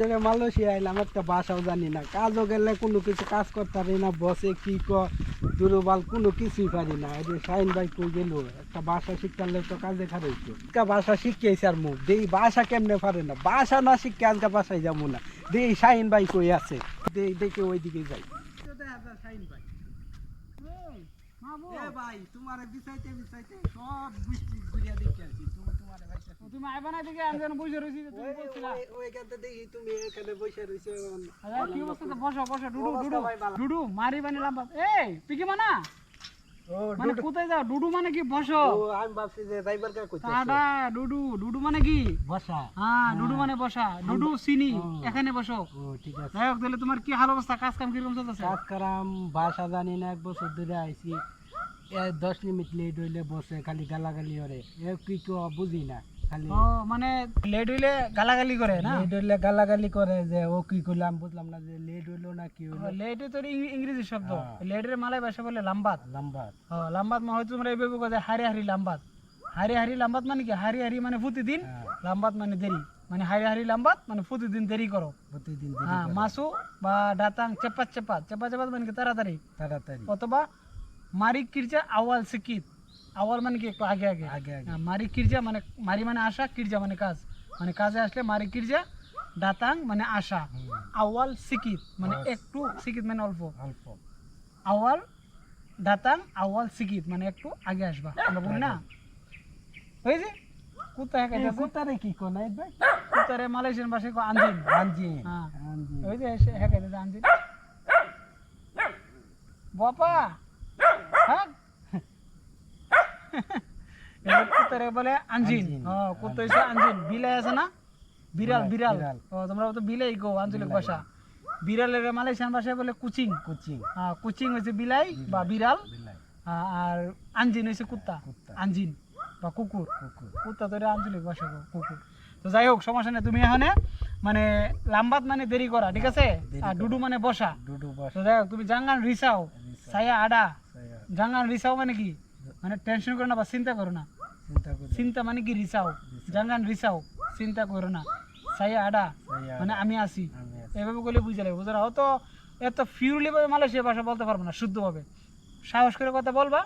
থেকে মালয়েশিয়া আইলাম একটা বাসাও জানি না। কাজও গেলে কোনো কিছু কাজ করতে পারি না বসে কি ক দুরুবাল কোনো কিছুই পারি না। এই যে শাহিন ভাই কই গেল একটা বাসা শিখতে তো কাজে খারাইছে একটা বাসা শিখিয়েছে আর মুখ। দেই বাসা কেমনে পারে না? বাসা না শিখে আজকে বাসায় যাব না। দেই শাহিন ভাই কই আছে দেই দেখে ওই দিকে যাই শাহিন ভাই ভাই তোমার বিচাইতে বিচাইতে সব ঘুরিয়া দেখে আছি তুমি তোমার তুমি আইবা না দিকে আমি যেন বসে রয়েছি তুমি বলছিলা। ওইখানটা দেখি তুমি এখানে বসে রয়েছে আরে কি অবস্থা? বসো বসো ডুডু ডুডু ডুডু মারি বানি লাম্বা। এই পিকে মানা? মানে কোথায় যাও? ডুডু মানে কি? বসো। আমি ভাবছি যে ড্রাইভার কে কইতেছে টাটা ডুডু ডুডু মানে কি? বসা। হ্যাঁ ডুডু মানে বসা। ডুডু চিনি। এখানে বসো। ও ঠিক আছে। যাই হোক তাহলে তোমার কি হাল অবস্থা? কাজ কাম কীরকম চলতেছে? কাজ কারাম বাসা জানি না এক বছর ধরে আইছি। দশ মিনিট লেট হইলে বসে খালি গালাগালি করে। এ কি বুঝি না। ও মানে লেট হইলে গালাগালি করে না? লেট হইলে গালাগালি করে যে ও কি করলাম বুঝলাম না যে লেট হইল না কি হইল? লেট তো ইংরেজি শব্দ। হ্যাঁ। লেটের মালায় ভাষা বলে লাম্বাত। লম্বা ও লাম্বাত মানে হয়তো তোমরা এইভাবে কথা হারি হারি লাম্বাত। হারি হারি লাম্বাত মানে কি? হারি হারি মানে প্রতিদিন হ্যাঁ, লাম্বাত মানে দেরি। মানে হারি হারি লাম্বাত মানে প্রতিদিন দেরি করো। প্রতিদিন হ্যাঁ মাসু বা ডাতাং চেপাত চেপাত। চেপাত চেপাত মানে কি? তাড়াতাড়ি। তাড়াতাড়ি। অথবা মারি কিরজা আওয়াল সিকিত। আওয়াল মানে কি? একটু আগে আগে। আগে আগে। মারি কিরজা মানে মারি মানে আশা কিরজা মানে কাজ। মানে কাজে আসলে মারি কিরজা ডাতাং মানে আশা। আওয়াল সিকিত মানে একটু সিকিত মানে অল্প। অল্প। আওয়াল ডাতাং আওয়াল সিকিত মানে একটু আগে আসবা। আমরা বলি না? হয়েছে কুত্তা হ্যাঁ কোথারে কি কোন ভাই? কুত্তারে মালয়েশিয়ান ভাষায় কয় আঞ্জিন। আনজি হ্যাঁ। যে হ্যাঁ খাইতে আঞ্জিন। বাপা হ্যাঁ কুত্তারে বলে আঞ্জিন। হ্যাঁ কুত্তা হইছে আঞ্জিন বিলাই আছে না? বিড়াল বিড়াল। ও তোমরা তো বিলাই গো আঞ্চলিক ভাষা। বিড়ালের মালয়েশিয়ান ভাষায় বলে কুচিং। কোচিং। হ্যাঁ কুচিং হচ্ছে বিলাই বা বিড়াল। আর আঞ্জিন হচ্ছে কুত্তা। আঞ্জিন বা কুকুর। কুকুর। কুত্তা তো আঞ্চলিক ভাষা কুকুর। তো যাই হোক সমস্যা নেই তুমি এখানে মানে লাম্বাত মানে দেরি করা ঠিক আছে? আর ডুডু মানে বসা। ডুডু বস। তো যাই হোক তুমি জাঙ্গান রিসাও। সায়া আডা। জাঙ্গান রিসাও মানে কি? মানে টেনশন করো না বা চিন্তা করো না। চিন্তা মানে কি? রিসাও। জাঙ্গান রিসাও। চিন্তা করো না। সায়া আডা। মানে আমি আছি। এভাবে বলে বুঝে লাগবে বুঝে হয়তো এত ফিউরলি ভাবে মালয়েশিয়া ভাষা বলতে পারব না শুদ্ধভাবে। সাহস করে কথা বলবা।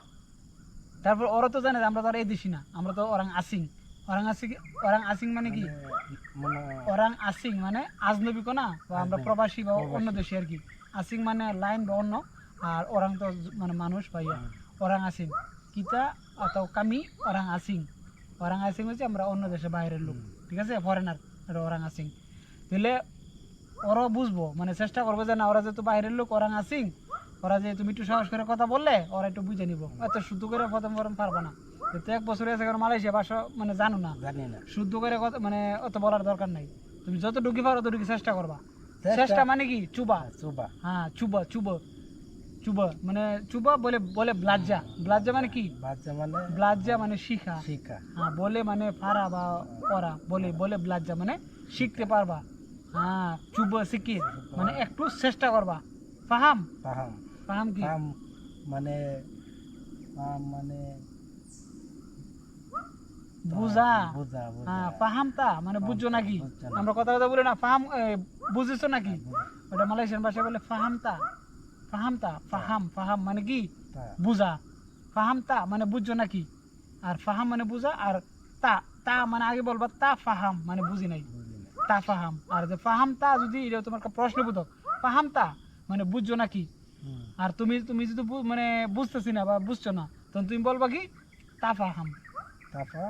তারপর ওরা তো জানে যে আমরা তো আর এই দেশি না। আমরা তো ওরাং আসিং। ওরাং আসিং ওরাং আসিং মানে কি? মানে ওরাং আসিং মানে আজনবী না? বা আমরা প্রবাসী বা অন্য দেশি আর কি। আসিং মানে লাইন বা অন্য। আর ওরাং তো মানে মানুষ বা ইয়া। Orang asking. কিতা অথবা কামি ওরাং আসিং ওরাং আসিং হচ্ছে আমরা অন্য দেশে বাইরের লোক ঠিক আছে ফরেনার এটা ওরাং আসিং তাহলে ওরাও বুঝব মানে চেষ্টা করব যে না ওরা যেহেতু বাইরের লোক ওরাং আসিং ওরা যে তুমি একটু সাহস করে কথা বললে ওরা একটু বুঝে নিব এত শুদ্ধ করে প্রথম প্রথম পারব না যেহেতু এক বছর এসে কারণ মালয়েশিয়া ভাষা মানে জানো না জানি না শুদ্ধ করে কথা মানে অত বলার দরকার নাই তুমি যত ঢুকি পারো ততটুকু চেষ্টা করবা চেষ্টা- মানে কি চুবা সুবা হ্যাঁ চুবা চুব চুব মানে চুবা বলে বলে ব্লাজ্জা। ব্লাজ্জা মানে কি? মানে? ব্লাজ্জা মানে শিখা। শিখা। হ্যাঁ বলে মানে পারা বা বলে বলে ব্লাজ্জা মানে শিখতে পারবা। হ্যাঁ চুব শিখি। মানে একটু চেষ্টা করবা। ফাহাম? পাহাম ফাহাম কি? পাহাম মানে মানে বুঝা। হ্যাঁ ফাহামতা মানে বুঝছ নাকি? আমরা কথা কথা বলি না ফাহাম বুঝেছ নাকি? ওটা মালয়েশিয়ান ভাষায় বলে ফাহামতা ফাহামতা ফাহাম ফাহাম মানে কি? বুঝা। ফাহামতা মানে বুঝছ নাকি? আর ফাহাম মানে বুঝা আর তা তা মানে আগে বলবা তা ফাহাম মানে বুঝি নাই। তা ফাহাম। আর যে ফাহাম তা যদি এটা তোমার প্রশ্নবোধক ফাহাম তা মানে বুঝছ নাকি? আর তুমি তুমি যদি মানে বুঝতেছি না বা বুঝছ না তখন তুমি বলবা কি? তা ফাহাম। তারপর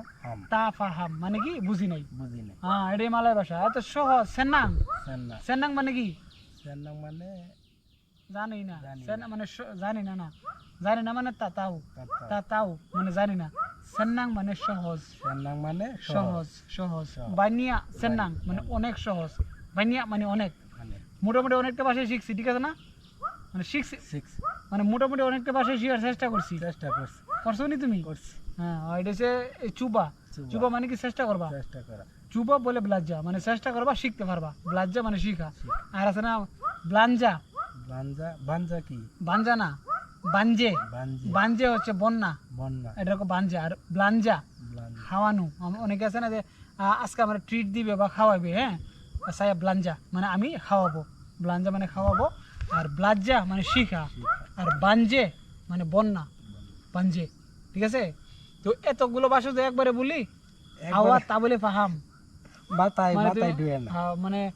তা ফাহাম মানে কি? বুঝি নাই। বুঝি না হ্যাঁ এটাই মালয় ভাষা। এত সহজ। সেনাং সেন্না। সেনাং মানে কি? সেন্না মানে জানি না সেনা মানে জানি না না। জানি না মানে তা তাও তা তাও মানে জানি না সেনাং মানে সহজ। সেন্না মানে সহজ সহজ। বানিয়া সেনাং মানে অনেক সহজ। বানিয়া মানে অনেক। মানে? মোটামুটি অনেকটা ভাষায় শিখছি ঠিক আছে না? মানে শিখছি। মানে মোটামুটি অনেকটা ভাষায় শিখার চেষ্টা করছি। চেষ্টা করছি। করছ নি তুমি? করছি। হ্যাঁ এটা হচ্ছে চুবা। চুবা। চুবা মানে কি? চেষ্টা করবা। চেষ্টা করা। চুবা বলে ব্লাজ্জা। মানে চেষ্টা করবা শিখতে পারবা। ব্লাজ্জা মানে শিখা। আর আছে না ব্লাঞ্জা। বাঞ্জা বাঞ্জা কি? বাঞ্জা না বাঞ্জে। বাঞ্জি। হচ্ছে বন্যা। বন্যা। এটা বাঞ্জা আর ব্লাঞ্জা। ব্লাঞ্জা। খাওয়ানো। অনেকে আছে না যে আজকে আমার ট্রিট দিবে বা খাওয়াবে হ্যাঁ? সায়া ব্লাঞ্জা মানে আমি খাওয়াবো। ব্লাঞ্জা মানে খাওয়াবো আর ব্লাজ্জা মানে শিখা। আর বাঞ্জে মানে বন্যা। বাঞ্জে ঠিক আছে? তো এতগুলো ভাষা তো একবারে বলি আওয়া তা বলে ফাহাম মানে ডুয়ে না। মাথায়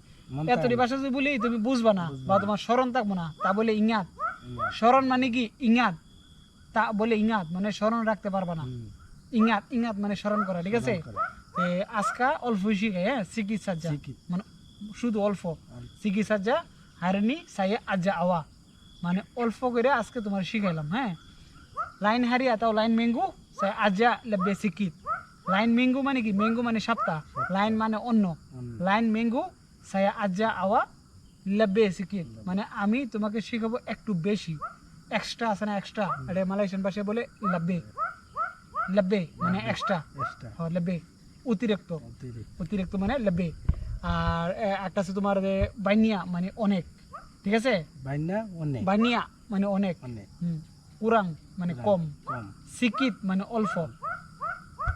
এতটি ভাষা যদি বলি তুমি বুঝবা না বা তোমার স্মরণ থাকব না। তা বলে স্মরণ মানে কি? তা বলে মানে স্মরণ রাখতে পারবা না। মানে স্মরণ করা ঠিক আছে? আজকা অল্প শিখে হ্যাঁ চিকিৎসা যা মানে শুধু অল্প। চিকিৎসা যা হারিনি সাইয়ে আজা আওয়া। মানে অল্প করে আজকে তোমার শিখাইলাম হ্যাঁ? লাইন হারিয়া তাও লাইন মেঙ্গু সাই আজা লেবে শিকিত লাইন মেঙ্গু মানে কি? মেঙ্গু মানে সপ্তাহ লাইন মানে অন্য। লাইন মেঙ্গু সায়া আজা আওয়া লেবে শিকিত মানে আমি তোমাকে শিখাবো একটু বেশি। এক্সট্রা আছে না এক্সট্রা? এটা মালয়েশিয়ান ভাষায় বলে লাব্বে লাব্বে মানে এক্সট্রা। এক্সট্রা। হ্যাঁ লাব্বে অতিরিক্ত। অতিরিক্ত। মানে লেবে আর একটা আছে তোমার যে বাইনিয়া মানে অনেক। ঠিক আছে? বাইনা অনেক। বাইনিয়া মানে অনেক। কুরাং মানে কম। সিকিত মানে অল্প।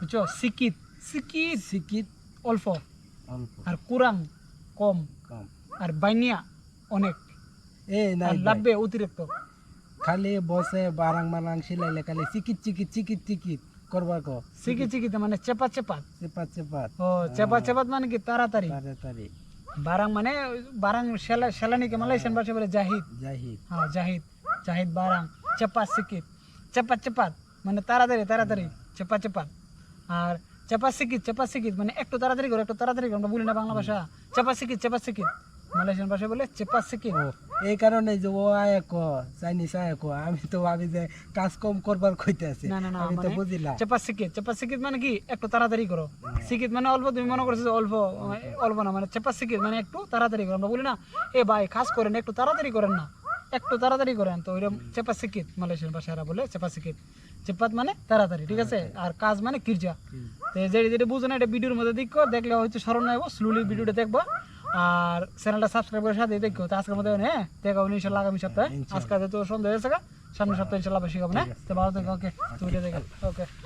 বুঝছ? সিকিত। সিকিত। অল্প। অল্প। আর কুরাং কম। কম। আর বাইনিয়া অনেক। এ ভাই। লাভবে অতিরিক্ত। খালি বসে বারাং বারাং সিলাইলে খালি চিকিত চিকিত চিকিত চিকিত করবা কো? সিকি চিকিতে মানে চেপা চেপাত। চেপা চেপা ও চেপা চেপাত মানে কি? তাড়াতাড়ি। তাড়াতাড়ি। বারাং মানে বারাং সেলা সেলানিকে মালয়েশিয়ান ভাষা বলে জাহিদ। জাহিদ। হ্যাঁ জাহিদ। জাহিদ বারাং চেপা সিকিত চেপা চেপাত মানে তাড়াতাড়ি তাড়াতাড়ি। চেপা চেপাত। আর চেপা সিকিত চেপা সিকিত মানে একটু তাড়াতাড়ি করো একটু তাড়াতাড়ি করো আমরা বলি না বাংলা ভাষা। চেপা সিকিত চেপা সিকিত মালয়েশিয়ান ভাষা বলে চেপা সিকিত এই কারণে যে ও আয় কো চাইনিজ আয় কো আমি তো ভাবি যে কাজ কম করবার কইতে আছে। না না না আমি তো মানে বুঝিলাম। চেপা সিকিত চেপা সিকিত মানে কি? একটু তাড়াতাড়ি করো। সিকিত মানে অল্প তুমি মনে করছ অল্প অল্প না মানে চেপা সিকিত মানে একটু তাড়াতাড়ি করো। আমরা বলি না এ ভাই কাজ করেন একটু তাড়াতাড়ি করেন না। একটু তাড়াতাড়ি করেন। তো ওইরকম চেপা সিকিত মালয়েশিয়ান ভাষারা বলে চেপা সিকিত চেপাত মানে তাড়াতাড়ি ঠিক আছে? আর কাজ মানে কিরজা তো যেটা যেটা বুঝো না এটা ভিডিওর মধ্যে দেখো দেখলে হয়তো স্মরণ নেব স্লোলি ভিডিওটা দেখব। আর চ্যানেলটা সাবস্ক্রাইব করে সাথে দেখো। তো আজকের মধ্যে হ্যাঁ? দেখা হবে ইনশাল্লাহ আগামী সপ্তাহে। আজকে তো সন্ধ্যা হয়েছে। সামনের সপ্তাহে ইনশাল্লাহ বেশি হবে না? তো ভালো থেকে ওকে। তুমি দেখো ওকে।